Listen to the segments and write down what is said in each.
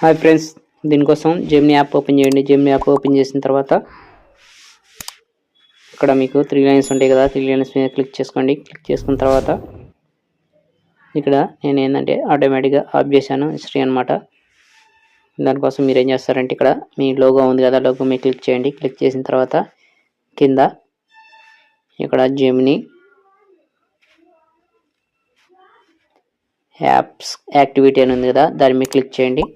Hi friends దీనికోసం Gemini app open చేయండి. Gemini app open చేసిన తర్వాత ఇక్కడ మీకు త్రీ లైన్స్ ఉంటాయి కదా. త్రీ లైన్స్ మీద క్లిక్ చేసుకోండి. క్లిక్ చేసుకున్న తర్వాత ఇక్కడ నేను ఏంటంటే ఆటోమేటిక్గా ఆఫ్ చేశాను. హిస్టరీ అనమాట దానికోసం మీరు ఏం చేస్తారంటే ఇక్కడ మీ లోగో ఉంది కదా. లోగో మీద క్లిక్ చేయండి. క్లిక్ చేసిన తర్వాత కింద ఇక్కడ జెమిని యాప్స్ యాక్టివిటీ అని ఉంది కదా. దాని మీద క్లిక్ చేయండి.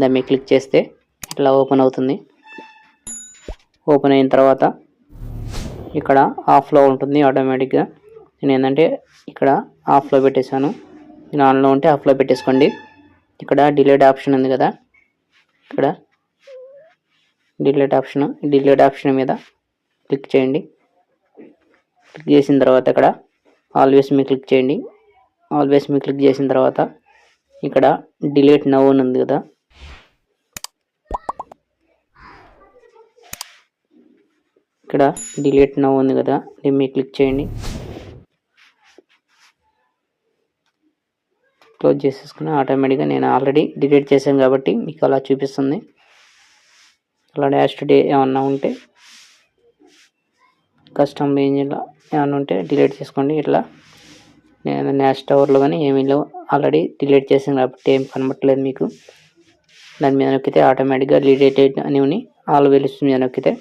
దాని మీద క్లిక్ చేస్తే ఇట్లా ఓపెన్ అవుతుంది. ఓపెన్ అయిన తర్వాత ఇక్కడ ఆఫ్లో ఉంటుంది ఆటోమేటిక్గా. నేను ఏంటంటే ఇక్కడ ఆఫ్లో పెట్టేశాను. నేను ఆన్లో ఉంటే ఆఫ్లో పెట్టేసుకోండి. ఇక్కడ డిలేట్ ఆప్షన్ ఉంది కదా. ఇక్కడ డిలేట్ ఆప్షన్ డిలేట్ ఆప్షన్ మీద క్లిక్ చేయండి. క్లిక్ చేసిన తర్వాత ఇక్కడ ఆల్వేస్ మీ క్లిక్ చేయండి. ఆల్వేస్ మీ క్లిక్ చేసిన తర్వాత ఇక్కడ డిలేట్ నవ్ అని ఉంది కదా. ఇక్కడ డిలీట్ నవ్ ఉంది కదా దీని మీద క్లిక్ చేయండి. క్లోజ్ చేసేసుకుని ఆటోమేటిక్గా నేను ఆల్రెడీ డిలీట్ చేశాను కాబట్టి మీకు అలా చూపిస్తుంది. అలా డాష్ డే ఏమన్నా ఉంటే కస్టమ్ ఏంజిన్లో ఏమన్నా ఉంటే డిలీట్ చేసుకోండి. ఇట్లా నేను నెక్స్ట్ టవర్లో కానీ ఏమీ లేవు. ఆల్రెడీ డిలీట్ చేశాను కాబట్టి ఏం కనబట్టలేదు మీకు. దాని మీద నొక్కితే ఆటోమేటిక్గా డిలీట్ అని ఆల్ వెలుస్తుంది మీద నొక్కితే.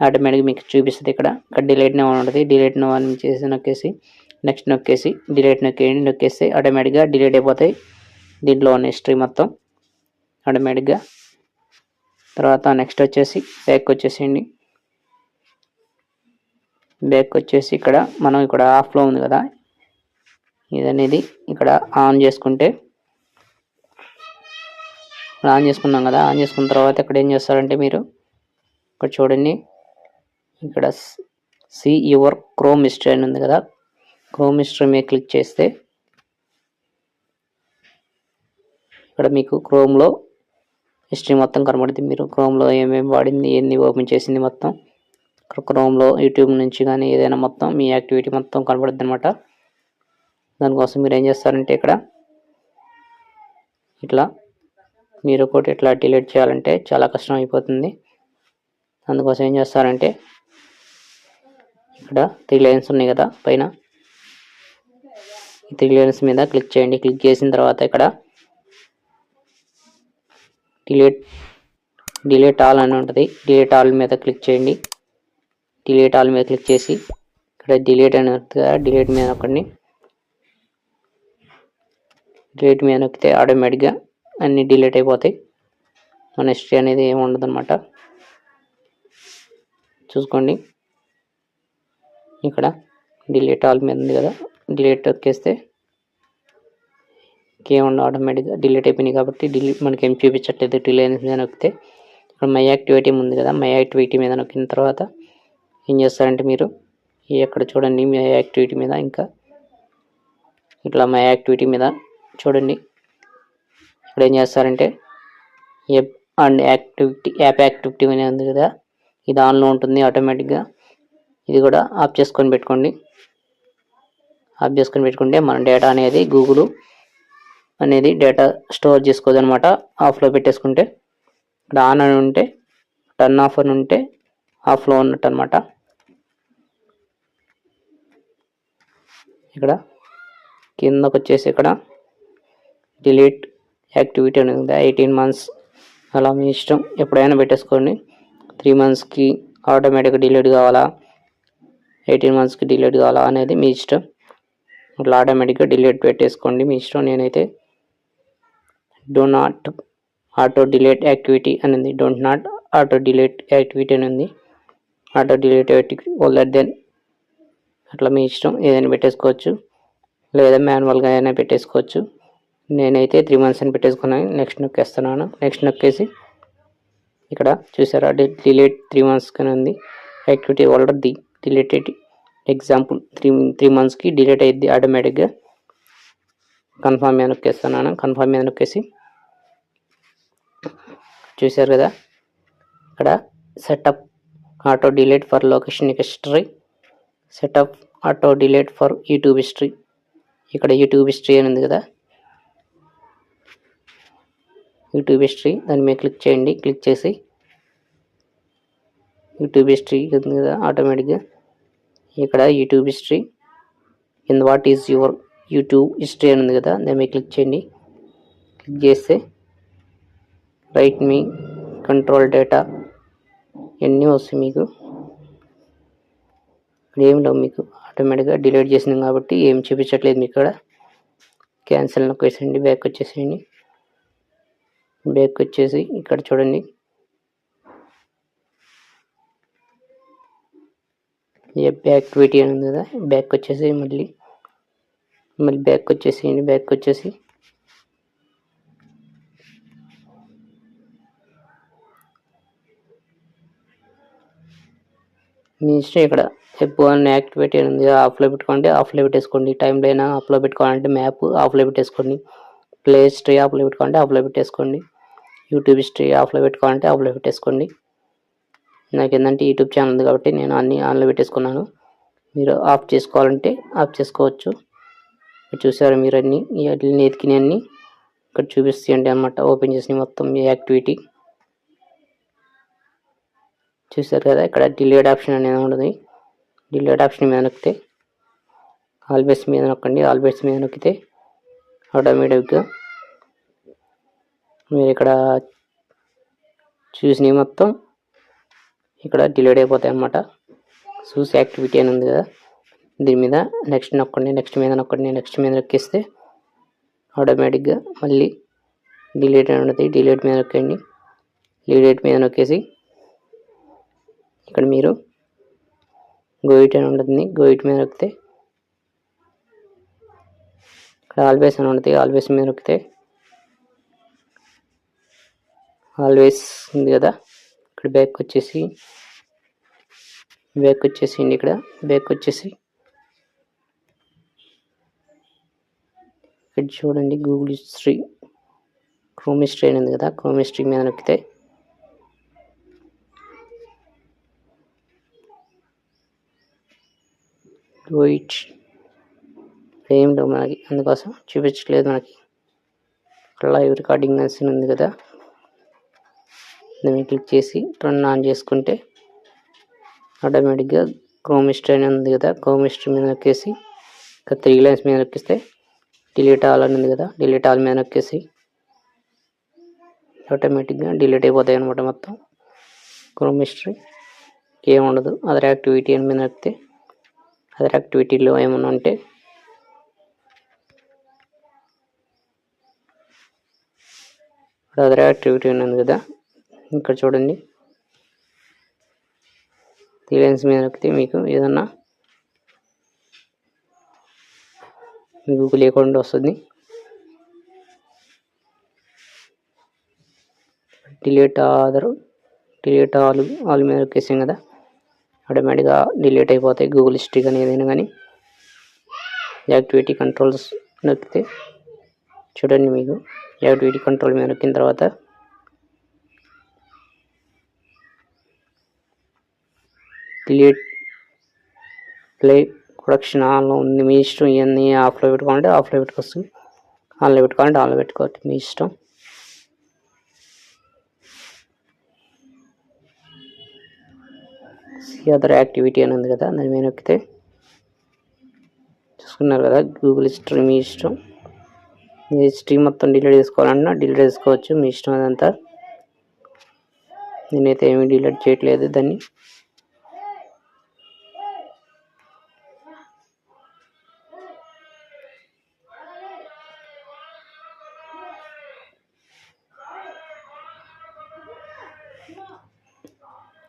ఆటోమేటిక్గా మీకు చూపిస్తుంది ఇక్కడ. ఇక్కడ డిలేట్ నో ఉంటుంది. డిలేట్ నో అని చేసి నొక్కేసి నెక్స్ట్ నొక్కేసి డిలేట్ నొక్కేయండి. నొక్కేస్తే ఆటోమేటిక్గా డిలేట్ అయిపోతాయి. దీంట్లో ఉన్న హిస్టరీ మొత్తం ఆటోమేటిక్గా. తర్వాత నెక్స్ట్ వచ్చేసి బ్యాక్ వచ్చేసేయండి. బ్యాక్ వచ్చేసి ఇక్కడ మనం ఇక్కడ ఆఫ్లో ఉంది కదా. ఇది అనేది ఇక్కడ ఆన్ చేసుకుంటే ఆన్ చేసుకున్నాం కదా. ఆన్ చేసుకున్న తర్వాత ఇక్కడ ఏం చేస్తారంటే మీరు ఇక్కడ చూడండి. ఇక్కడ సి యువర్ క్రోమ్ హిస్టరీ అని ఉంది కదా. క్రోమ్ హిస్టరీ మీద క్లిక్ చేస్తే ఇక్కడ మీకు క్రోమ్లో హిస్టరీ మొత్తం కనబడుతుంది. మీరు క్రోమ్లో ఏమేమి వాడింది ఎన్ని ఓపెన్ చేసింది మొత్తం. ఇక్కడ క్రోమ్లో యూట్యూబ్ నుంచి కానీ ఏదైనా మొత్తం మీ యాక్టివిటీ మొత్తం కనబడుతుంది అనమాట దానికోసం మీరు ఏం చేస్తారంటే ఇక్కడ ఇట్లా మీరు ఒకటి ఇట్లా డిలీట్ చేయాలంటే చాలా కష్టం అయిపోతుంది. అందుకోసం ఏం చేస్తారంటే ఇక్కడ త్రీ లైన్స్ ఉన్నాయి కదా పైన. త్రీ లైన్స్ మీద క్లిక్ చేయండి. క్లిక్ చేసిన తర్వాత ఇక్కడ డిలీట్ డిలీట్ ఆల్ అని ఉంటుంది. డిలీట్ ఆల్ మీద క్లిక్ చేయండి. డిలీట్ ఆల్ మీద క్లిక్ చేసి ఇక్కడ డిలీట్ అని ఉంటుంది కదా డిలీట్ మీద ఒకటి డిలీట్ మీద నొక్కితే ఆటోమేటిక్గా అన్నీ డిలీట్ అయిపోతాయి. మన హిస్టరీ అనేది ఏమి ఉండదు చూసుకోండి. ఇక్కడ డిలీట్ ఆల్ మీద ఉంది కదా. డిలీట్ నొక్కేస్తే ఇంకేముండ ఆటోమేటిక్గా డిలీట్ అయిపోయినాయి కాబట్టి డిలీట్ మనకి ఏం చూపించట్లేదు డిలీట్ మీద నొక్కితే. ఇక్కడ మై యాక్టివిటీ ఉంది కదా మై యాక్టివిటీ మీద నొక్కిన తర్వాత ఏం చేస్తారంటే మీరు ఈ ఎక్కడ చూడండి మీ యాక్టివిటీ మీద ఇంకా ఇట్లా మై యాక్టివిటీ మీద చూడండి. ఇక్కడ ఏం చేస్తారంటే అండ్ యాక్టివిటీ యాప్ యాక్టివిటీ అనేది ఉంది కదా ఇది ఆన్లో ఉంటుంది ఆటోమేటిక్గా ఇది కూడా ఆఫ్ చేసుకొని పెట్టుకోండి. ఆఫ్ చేసుకొని పెట్టుకుంటే మన డేటా అనేది గూగుల్ అనేది డేటా స్టోర్ చేసుకోదు అనమాట ఆఫ్లో పెట్టేసుకుంటే ఇక్కడ ఆన్ అని ఉంటే టర్న్ ఆఫ్ అని ఉంటే ఆఫ్లో ఉన్నట్టు అనమాట ఇక్కడ కిందకు వచ్చేసి ఇక్కడ డిలీట్ యాక్టివిటీ అనేది ఉంది. ఎయిటీన్ మంత్స్ అలా మీ ఇష్టం. ఎప్పుడైనా పెట్టేసుకోండి. త్రీ మంత్స్కి ఆటోమేటిక్గా డిలీట్ కావాలా? ఎయిటీన్ మంత్స్కి డిలీట్ కావాలా అనేది మీ ఇష్టం. అట్లా ఆటోమేటిక్గా డిలీట్ పెట్టేసుకోండి. మీ ఇష్టం నేనైతే do not auto delete activity అని ఉంది don't not auto delete activity అని ఉంది auto delete activity older than అట్లా మీ ఇష్టం ఏదైనా పెట్టేసుకోవచ్చు. లేదా మాన్యువల్గా అయినా పెట్టేసుకోవచ్చు. నేనైతే త్రీ మంత్స్ అని పెట్టేసుకున్నాను నెక్స్ట్ నొక్కేస్తున్నాను. నెక్స్ట్ నొక్కేసి ఇక్కడ చూసారా? డిలీట్ త్రీ మంత్స్ కానీ ఉంది activity older the deleted example three three మంత్స్కి డిలేట్ అయ్యింది ఆటోమేటిక్గా కన్ఫర్మ్ మీద నొక్కేస్తున్నాను కన్ఫర్మ్ మీద నొక్కేసి చూశారు కదా ఇక్కడ setup auto delete for location history setup auto delete for YouTube history ఇక్కడ యూట్యూబ్ హిస్టరీ అని ఉంది కదా యూట్యూబ్ హిస్టరీ దాని మీద క్లిక్ చేయండి క్లిక్ చేసి యూట్యూబ్ హిస్టరీ ఉంది కదా ఆటోమేటిక్గా ఇక్కడ YouTube history in what is your YouTube history అని ఉంది కదా దాన్ని క్లిక్ చేయండి. క్లిక్ చేస్తే రైట్ మీ కంట్రోల్ డేటా ఇవన్నీ వస్తాయి మీకు. ఇక్కడ ఏం లేవు మీకు. ఆటోమేటిక్గా డిలీట్ చేసింది కాబట్టి ఏం చూపించట్లేదు మీకు ఇక్కడ. క్యాన్సిల్ నొక్కేసేయండి బ్యాక్ వచ్చేసేయండి. బ్యాక్ వచ్చేసి ఇక్కడ చూడండి. యాక్టివిటీ అని ఉంది కదా బ్యాక్ వచ్చేసి మళ్ళీ మళ్ళీ బ్యాక్ వచ్చేసేయండి బ్యాక్ వచ్చేసి. మీ ఇష్టం ఇక్కడ ఎప్ యాక్టివేట్ అని ఉంది ఆఫ్లో పెట్టుకోండి ఆఫ్లో పెట్టేసుకోండి. టైం అయినా ఆఫ్లో పెట్టుకోవాలంటే మ్యాప్ ఆఫ్లో పెట్టేసుకోండి. ప్లే హిస్టరీ ఆఫ్లో పెట్టుకోవాలంటే ఆఫ్లో పెట్టేసుకోండి. యూట్యూబ్ హిస్టరీ ఆఫ్లో పెట్టుకోవాలంటే ఆఫ్లో పెట్టేసుకోండి. నాకు ఏంటంటే యూట్యూబ్ ఛానల్ ఉంది కాబట్టి నేను అన్ని ఆన్లో పెట్టేసుకున్నాను. మీరు ఆఫ్ చేసుకోవాలంటే ఆఫ్ చేసుకోవచ్చు. చూసారు మీరు అన్ని వాటిని ఎతికినవన్నీ ఇక్కడ చూపిస్తాయండి అనమాట ఓపెన్ చేసిన మొత్తం మీ యాక్టివిటీ. చూసారు కదా ఇక్కడ డిలేడ్ ఆప్షన్ అనేది ఉండదు డిలేడ్ ఆప్షన్ మీద నొక్కితే ఆల్బేస్ మీద నొక్కండి ఆల్బెట్స్ మీద నొక్కితే ఆటోమేటిక్గా మీరు ఇక్కడ చూసినవి మొత్తం ఇక్కడ డిలేడ్ అయిపోతాయి అన్నమాట చూస్ యాక్టివిటీ అని ఉంది కదా. దీని మీద నెక్స్ట్ నొక్కండి నెక్స్ట్ మీద నొక్కండి నెక్స్ట్ మీద నొక్కేస్తే ఆటోమేటిక్గా మళ్ళీ డిలీట్ అని ఉంటుంది. డిలీట్ మీద నొక్కండి. డిలీట్ మీద నొక్కేసి ఇక్కడ మీరు గోయిట్ అని ఉంటుంది. గోయిట్ మీద నొక్కితే ఇక్కడ ఆల్వేస్ అని ఉంటుంది. ఆల్వేస్ మీద నొక్కితే ఆల్వేస్ ఉంది కదా. ఇక్కడ బ్యాక్ వచ్చేసి బ్యాక్ వచ్చేసి ఇక్కడ. బ్యాక్ వచ్చేసి ఇక్కడ చూడండి గూగుల్ హిస్టరీ క్రోమ్ హిస్టరీ అని ఉంది కదా క్రోమ్ హిస్టరీ మీద నొక్కితే వెయిట్ ఏం లేవు మనకి. అందుకోసం చూపించట్లేదు మనకి. లైవ్ రికార్డింగ్ అని ఉంది కదా. దాన్ని క్లిక్ చేసి టర్న్ ఆన్ చేసుకుంటే ఆటోమేటిక్గా క్రోమ్ హిస్టరీ అని ఉంది కదా క్రోమ్ హిస్టరీ మీద నొక్కేసి ఇంకా త్రీ లైన్స్ మీద నొక్కిస్తే డిలీట్ ఆల్ అని ఉంది కదా డిలీట్ ఆల్ మీద నొక్కేసి ఆటోమేటిక్గా డిలీట్ అయిపోతాయి అనమాట మొత్తం. క్రోమ్ హిస్టరీ ఏముండదు అదర్ యాక్టివిటీ అని మీద నొక్కితే అదర్ యాక్టివిటీలో ఏమన్నా ఉంటే అదర్ యాక్టివిటీ ఉన్నది కదా ఇక్కడ చూడండి. రిలయన్స్ మీద నొక్కితే మీకు ఏదన్నా మీకు లేకుండా వస్తుంది. Delete other delete all all మీద నొక్కేసాం కదా. ఆటోమేటిక్గా డిలీట్ అయిపోతాయి గూగుల్ హిస్టరీ కానీ ఏదైనా కానీ. యాక్టివిటీ కంట్రోల్స్ నొక్కితే చూడండి మీకు. యాక్టివిటీ కంట్రోల్ మీద నొక్కిన తర్వాత డిలీట్ ప్లే ప్రొడక్షన్ ఆన్లో ఉంది. మీ ఇష్టం ఇవన్నీ ఆఫ్లో పెట్టుకోవాలంటే ఆఫ్లో పెట్టుకోవచ్చు. ఆన్లో పెట్టుకోవాలంటే ఆన్లో పెట్టుకోవచ్చు. మీ ఇష్టం. సి అదర్ యాక్టివిటీ అని ఉంది కదా దాని మీద నొక్కితే చూసుకున్నారు కదా గూగుల్ స్ట్రీమ్ మీ ఇష్టం. మీ స్ట్రీమ్ మొత్తం డిలీట్ చేసుకోవాలన్నా డిలీట్ చేసుకోవచ్చు. మీ ఇష్టం అదంతా. నేనైతే ఏమీ డిలీట్ చేయట్లేదు దాన్ని.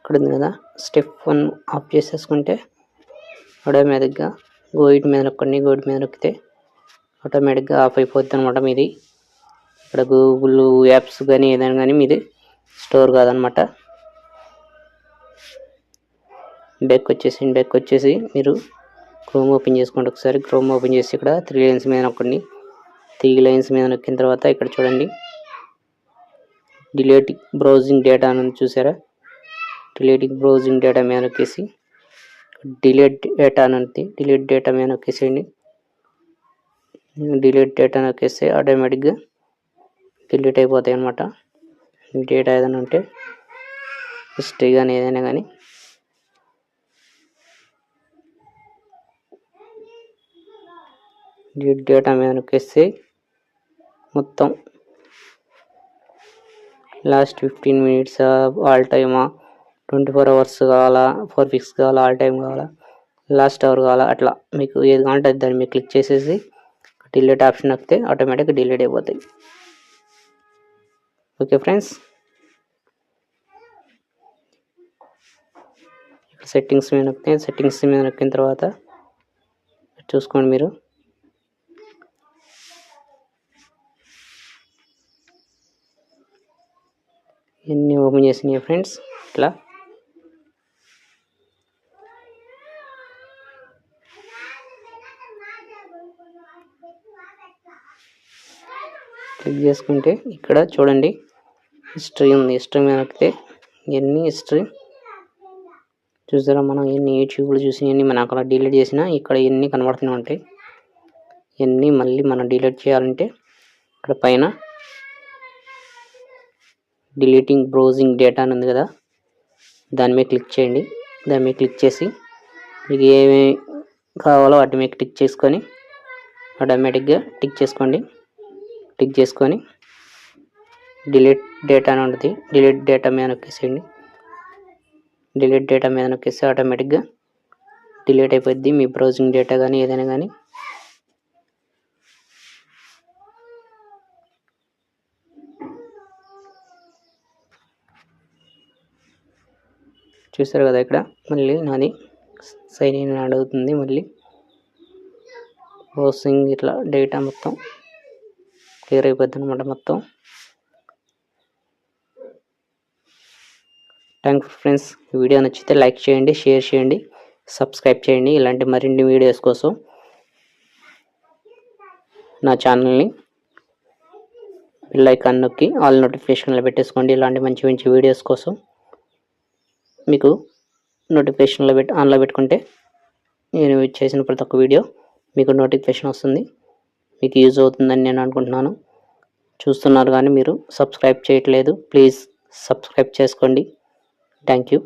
ఇక్కడ ఉంది కదా. స్టెప్ వన్ ఆఫ్ చేసేసుకుంటే ఆటోమేటిక్గా గోయిట్ మీద నొక్కండి. గోయిట్ మీద నొక్కితే ఆటోమేటిక్గా ఆఫ్ అయిపోద్ది అనమాట మీది. ఇక్కడ గూగుల్ యాప్స్ కానీ ఏదైనా కానీ మీది స్టోర్ కాదనమాట బ్యాక్ వచ్చేసి బ్యాక్ వచ్చేసి మీరు క్రోమ్ ఓపెన్ చేసుకోండి ఒకసారి. క్రోమ్ ఓపెన్ చేసి ఇక్కడ త్రీ లైన్స్ మీద నొక్కండి. త్రీ లైన్స్ మీద నొక్కిన తర్వాత ఇక్కడ చూడండి. డిలేట్ బ్రౌజింగ్ డేటా అని చూసారా? డిలీటింగ్ బ్రౌజింగ్ డేటా మీద నొక్కేసి డిలీట్ డేటా అని ఉంది డిలీట్ డేటా మీద నొక్కేసేయండి. డిలీట్ డేటా నొక్కేస్తే ఆటోమేటిక్గా డిలీట్ అయిపోతాయి అనమాట డేటా ఏదైనా ఉంటే హిస్టరీ కానీ ఏదైనా కానీ. డేటా మీద నొక్కేస్తే మొత్తం లాస్ట్ ఫిఫ్టీన్ మినిట్స్ ఆల్ టైమా ట్వంటీ ఫోర్ అవర్స్ కావాలా ఫోర్ ఫిక్స్ కావాలా ఆల్ టైం కావాలా లాస్ట్ అవర్ కావాలా అట్లా మీకు ఏది కావాలంటే దాన్ని మీరు క్లిక్ చేసేసి డిలీట్ ఆప్షన్ నొక్కితే ఆటోమేటిక్గా డిలీట్ అయిపోతాయి. Okay friends? ఇక్కడ సెట్టింగ్స్ మీద నొక్కితే సెట్టింగ్స్ మీద నొక్కిన తర్వాత చూసుకోండి మీరు. ఎన్ని ఓపెన్ చేసినాయి ఫ్రెండ్స్? ఇట్లా. క్లిక్ చేసుకుంటే ఇక్కడ చూడండి హిస్టరీ ఉంది. హిస్టరీ మీద నొక్కితే ఎన్ని హిస్టరీ చూసారా మనం ఎన్ని యూట్యూబ్లు చూసి ఎన్ని మనం అక్కడ డిలీట్ చేసినా ఇక్కడ ఎన్ని కనబడుతూనే ఉంటాయి ఎన్ని మళ్ళీ మనం డిలీట్ చేయాలంటే ఇక్కడ పైన డిలీటింగ్ బ్రౌజింగ్ డేటా అని ఉంది కదా దాని మీద క్లిక్ చేయండి. దాని మీద క్లిక్ చేసి మీకు ఏమేమి కావాలో వాటి మీద క్లిక్ చేసుకొని ఆటోమేటిక్గా టిక్ చేసుకోండి. టిక్ చేసుకొని డిలీట్ డేటా అని ఉంటుంది. డిలీట్ డేటా మీద నొక్కేసేయండి. డిలీట్ డేటా మీద నొక్కేస్తే ఆటోమేటిక్గా డిలీట్ అయిపోద్ది. మీ బ్రౌజింగ్ డేటా కానీ ఏదైనా కానీ. చూసారు కదా ఇక్కడ? మళ్ళీ నాది సైన్ ఇన్ అడుగుతుంది మళ్ళీ బ్రౌసింగ్ ఇట్లా డేటా మొత్తం క్లియర్ అయిపోద్ది అనమాట మొత్తం. థ్యాంక్ ఫ్రెండ్స్ వీడియో నచ్చితే లైక్ చేయండి షేర్ చేయండి సబ్స్క్రైబ్ చేయండి. ఇలాంటి మరిన్ని వీడియోస్ కోసం నా ఛానల్ని బెల్ ఐకాన్ నొక్కి ఆల్ నోటిఫికేషన్లు పెట్టేసుకోండి. ఇలాంటి మంచి మంచి వీడియోస్ కోసం మీకు నోటిఫికేషన్లో పెట్టి ఆన్లో పెట్టుకుంటే నేను చేసిన ప్రతి ఒక్క వీడియో మీకు నోటిఫికేషన్ వస్తుంది. మీకు యూజ్ అవుతుందని నేను అనుకుంటున్నాను. చూస్తున్నారు కానీ మీరు సబ్స్క్రైబ్ చేయట్లేదు. ప్లీజ్ సబ్స్క్రైబ్ చేసుకోండి. Thank you